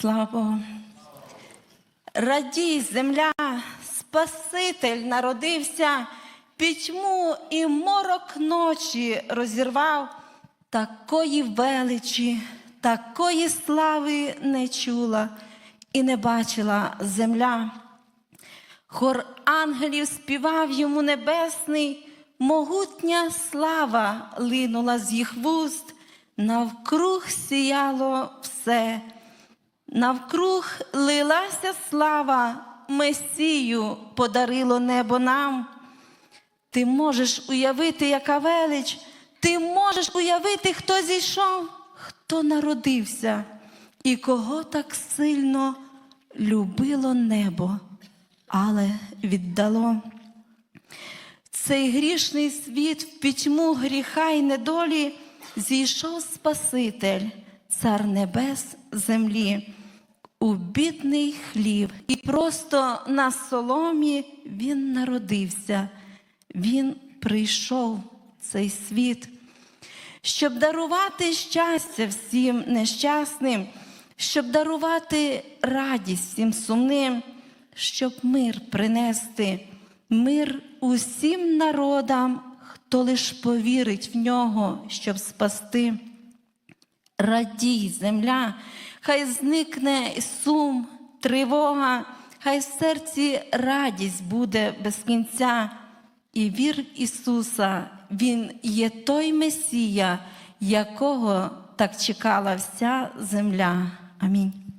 Слава Богу. Радій, земля, Спаситель народився, пітьму і морок ночі розірвав, такої величі, такої слави не чула і не бачила земля. Хор ангелів співав йому небесний, могутня слава линула з їх вуст, навкруг сіяло все. Навкруг лилася слава, Месію подарило небо нам. Ти можеш уявити, яка велич, ти можеш уявити, хто зійшов, хто народився і кого так сильно любило небо, але віддало. Цей грішний світ в пітьму гріха й недолі зійшов Спаситель, цар небес землі, у бідний хліб, і просто на соломі він народився, він прийшов цей світ, щоб дарувати щастя всім нещасним, щоб дарувати радість всім сумним, щоб мир принести, мир усім народам, хто лиш повірить в нього, щоб спасти. Радій, земля, хай зникне сум, тривога, хай в серці радість буде без кінця. І вір Ісуса, Він є той Месія, якого так чекала вся земля. Амінь.